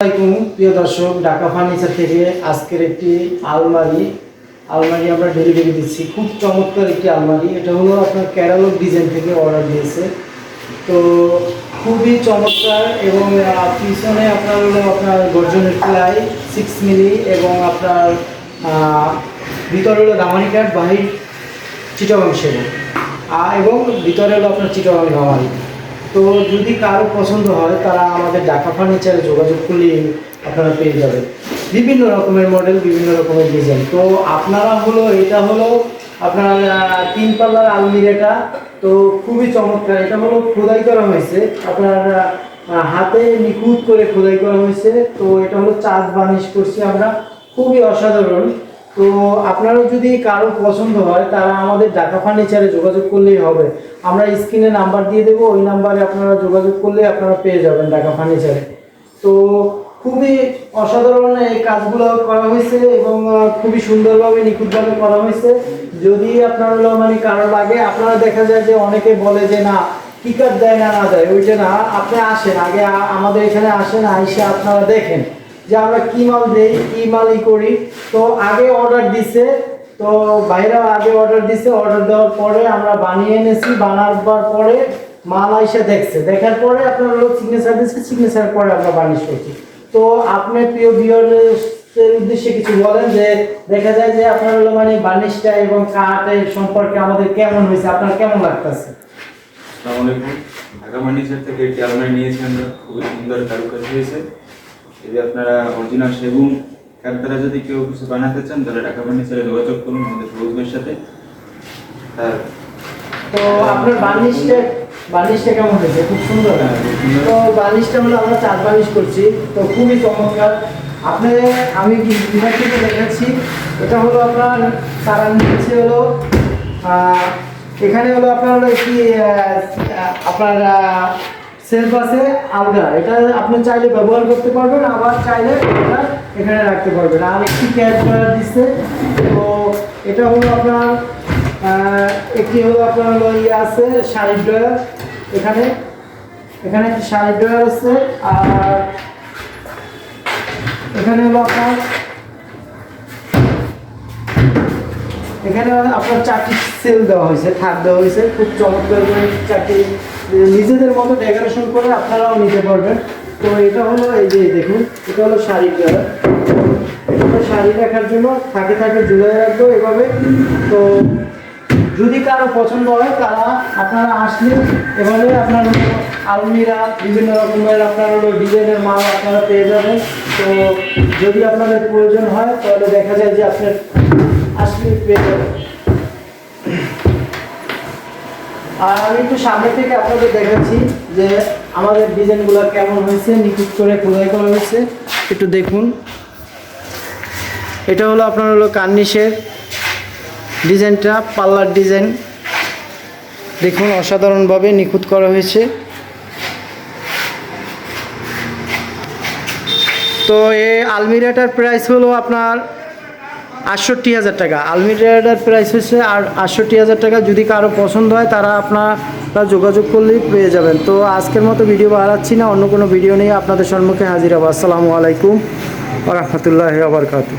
আসসালামাইকুম প্রিয় দর্শক, ঢাকা ফার্নিচার থেকে আজকের একটি আলমারি। আলমারি আমরা ডেলিভারি দিচ্ছি। খুব চমৎকার একটি আলমারি। এটা হলো আপনার ক্যারালগ ডিজাইন থেকে অর্ডার দিয়েছে। তো খুবই চমৎকার এবং পিছনে আপনার হলো আপনার গর্জনের প্লাই সিক্স মিলি এবং আপনার ভিতরে হলো দামানি কাঠ বাহির চিটাগাং সেগুন এবং ভিতরে হলো আপনার চিটাগাং গামারি তো যদি কারও পছন্দ হয়, তারা আমাদের ঢাকা ফার্নিচারে যোগাযোগ করলে আপনারা পেয়ে যাবেন। বিভিন্ন রকমের মডেল বিভিন্ন রকমের ডিজাইন তো আপনারা হলো, এটা হলো আপনার তিন পাল্লার আলমিরাটা তো খুবই চমৎকার। এটা হলো খোদাই করা হয়েছে। আপনার হাতে নিখুঁত করে খোদাই করা হয়েছে। তো এটা হলো চাঁদ বানিশ করছি আমরা। খুবই অসাধারণ। তো আপনারও যদি কারও পছন্দ হয়, তারা আমাদের ঢাকা ফার্নিচারে যোগাযোগ করলেই হবে। আমরা স্ক্রিনে নাম্বার দিয়ে দেবো, ওই নাম্বারে আপনারা যোগাযোগ করলে আপনারা পেয়ে যাবেন ঢাকা ফার্নিচারে তো খুবই অসাধারণ এই কাজগুলো করা হয়েছে এবং খুবই সুন্দরভাবে, নিখুঁতভাবে করা হয়েছে। যদি আপনার মানে কারও লাগে, আপনারা দেখা যায় যে অনেকে বলে যে, না টিকার দেয় না না দেয়? ওইটা না, আপনি আসেন, আগে আমাদের এখানে আসেন, আইসে আপনারা দেখেন। যে আমরা কি মাল দেই, কি মালই করি। তো আগে অর্ডার দিছে, তো বাইরেও আগে অর্ডার দিছে অর্ডার দেওয়ার পরে আমরা বানিয়ে এনেছি, বানাবার পরে মাল আইসা দেখছে। দেখার পরে আপনার লোক সিগনেচার দিচ্ছে সিগনেচার পরে আমরা বানিশ করছি। তো আপনি প্রিয় ভিউয়ারদের উদ্দেশ্যে কিছু বলেন যে, দেখা যায় যে আপনার হলো মানে বানিশটা এবং কাঠের সম্পর্কে আমাদের কেমন হয়েছে? আপনার কেমন লাগতেছে? আসসালামু আলাইকুম। ঢাকা ফার্নিচার থেকে নিয়েছি আমরা। খুবই সুন্দর কারুকাজ হয়েছে। যদি আপনারা অরিজিনাল সেগুন কাঠ দ্বারা যদি কেউ কিছু বানাতে চান তাহলে ঢাকা ফার্নিচারে যোগাযোগ করুন আমাদের সবুজ ভাইয়ের সাথে। তার তো আপনার বার্নিশটা বার্নিশটা কেমন হয়েছে? খুব সুন্দর। হ্যাঁ। তো বার্নিশটা হলো আমরা চার বার্নিশ করছি তো খুবই চমৎকার। আপনি আমি বিভাগ থেকে দেখাচ্ছি? এটা হলো আপনার তারা নিচ্ছে হলো আহ, এখানে হলো আপনার হলো একটি আপনার সেলফ আছে আলগা। এটা আপনি চাইলে ব্যবহার করতে পারবেন, আবার চাইলে এটা এখানে রাখতে পারবেন। আর একটি ক্যাশ ড্রয়ার দিচ্ছে তো এটা হলো আপনার একটি হলো আপনার ইয়ে আছে, শাড়ি ড্রয়ার। এখানে এখানে একটি শাড়ি ড্রয়ার আছে। আর এখানে হলো আপনার এখানে আপনার চারটি সেল দেওয়া হয়েছে, থাক দেওয়া হয়েছে, খুব চমৎকার করে চারটি নিজেদের মতো ডেকোরেশন করে আপনারাও নিতে পারবেন। তো এটা হলো এই যে দেখুন, এটা হলো শাড়ির ড্রয়ার এটা শাড়ি রাখার জন্য থাকে থাকে ঝুলে রাখব এভাবে। তো যদি কারও পছন্দ হয়, তারা আপনারা আসলে এভাবে আপনার আলমিরা, বিভিন্ন রকমের আপনার হলো ডিজাইনের মাল আপনারা পেয়ে যাবেন। তো যদি আপনাদের প্রয়োজন হয়, তাহলে দেখা যায় যে আপনার আসলে আর আমি একটু সামনে থেকে আপনাদের দেখাচ্ছি যে আমাদের ডিজাইনগুলো কেমন হয়েছে, নিখুঁত করে খোদাই করা হয়েছে। একটু দেখুন। এটা হলো আপনার হলো কার্নিশের ডিজাইনটা, পাল্লার ডিজাইন। দেখুন, অসাধারণভাবে নিখুঁত করা হয়েছে। তো এই আলমিরাটার প্রাইস হলো আপনার আটষট্টি হাজার টাকা। আলমিরাটার প্রাইস হচ্ছে আর আটষট্টি হাজার টাকা। যদি কারও পছন্দ হয়, তারা আপনারা যোগাযোগ করলেই পেয়ে যাবেন। তো আজকের মতো ভিডিও বাড়াচ্ছি না, অন্য কোনো ভিডিও নিয়ে আপনাদের সম্মুখে হাজির হব। আসসালামু আলাইকুম রহমতুল্লাহ আবরকাতু